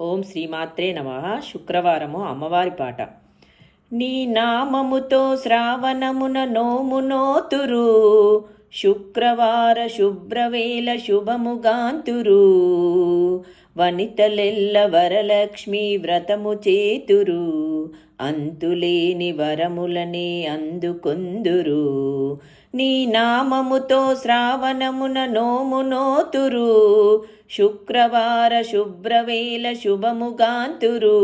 ఓం శ్రీమాత్రే నమ. శుక్రవారము అమ్మవారి పాట. నీ నామముతో శ్రావణమున నోము నోతురు. శుక్రవార శుభ్రవేల శుభముగాంతురు వనితలెల్ల వరలక్ష్మి వ్రతము చేతురు. అంతులేని వరములనే అందుకొందురు. నీ నామముతో శ్రావణమున నోము నోతురు. శుక్రవార శుభ్రవేల శుభముగాంతురు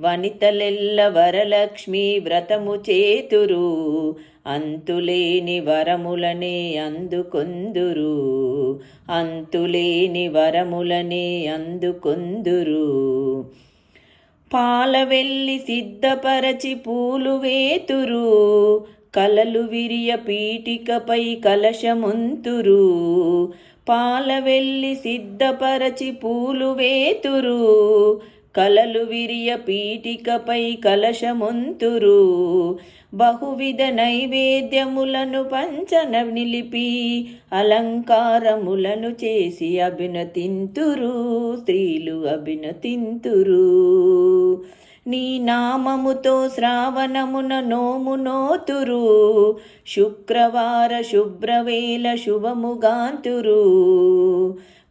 వనితలెల్ల వరలక్ష్మి వ్రతము చేతురు. అంతులేని వరములనే అందుకొందురు. అంతులేని వరములనే అందుకొందురు. పాలవెల్లి సిద్ధపరచి పూలు వేతురు కలలు విరియ పీఠికపై కలశముంతురు. పాలవెల్లి సిద్ధపరచి పూలు వేతురు కలలు విరియ పీఠికపై కలశముంతురు. బహువిధ నైవేద్యములను పంచన నిలిపి అలంకారములను చేసి అభినతింతురు స్త్రీలు అభినతింతురు. నీ నామముతో శ్రావణమున నోము నోతురు శుక్రవార శుభ్రవేల శుభముగాంతురు.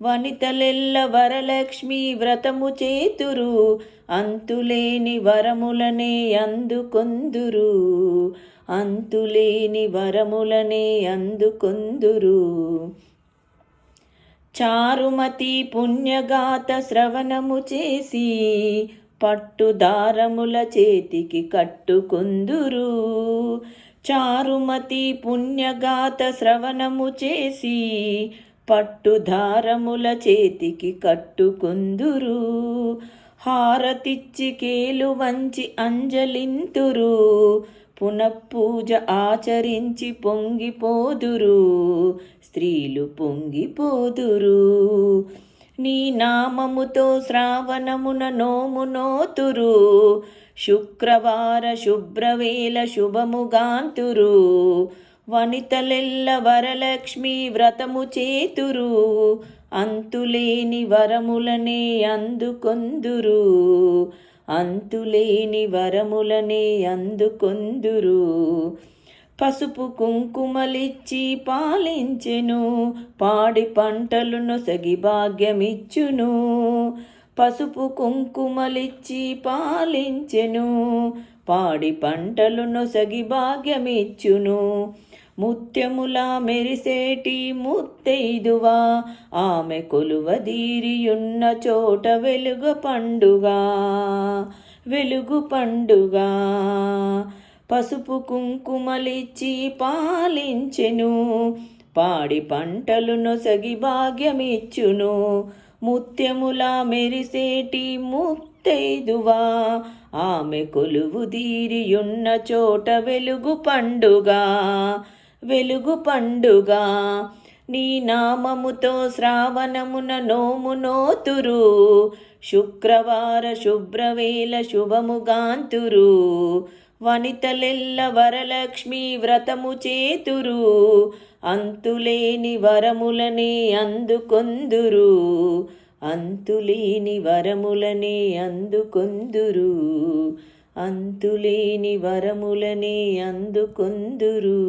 వనితలెల్ల వరలక్ష్మి వ్రతము చేతురు. అంతులేని వరములనే అందుకొందురు. అంతులేని వరములనే అందుకొందురు. చారుమతి పుణ్యగాత శ్రవణము చేసి పట్టుదారముల చేతికి కట్టుకుందురు. చారుమతి పుణ్యగాత శ్రవణము చేసి పట్టుదారముల చేతికి కట్టుకుందురు. హారతిచ్చి కేలు వంచి అంజలింతురు. పునఃపూజ ఆచరించి పొంగిపోదురు. స్త్రీలు పొంగిపోదురు. నీ నామముతో శ్రావణమున నోము నోతురు. శుక్రవార శుభ్రవేల శుభముగాంతురు. వనితలెల్ల వరలక్ష్మి వ్రతము చేతురు. అంతులేని వరములనే అందుకొందురు. అంతులేని వరములనే అందుకొందురు. పసుపు కుంకుమలిచ్చి పాలించెను. పాడి పంటలను సగి భాగ్యమిచ్చును. పసుపు కుంకుమలిచ్చి పాలించెను. పాడి పంటలను సగి భాగ్యమిచ్చును. ముత్యముల మెరిసేటి ముత్తైదువా ఆమె కొలువదీరియున్న చోట వెలుగు పండుగ. వెలుగు పండుగ. పసుపు కుంకుమలిచ్చి పాలించెను. పాడి పంటలు నొసగి భాగ్యమిచ్చును. ముత్యముల మెరిసేటి ముత్తైదువా ఆమె కొలువు దీరియున్న చోట వెలుగు పండుగ. వెలుగు పండుగ. నీ నామముతో శ్రావణమున నోము నోతురు. శుక్రవార శుభ్రవేల శుభముగాంతురు వనితలెల్ల వరలక్ష్మి వ్రతము చేతురు. అంతులేని వరములనే అందుకొందురు. అంతులేని వరములనే అందుకొందురు. అంతులేని వరములనే అందుకొందురు.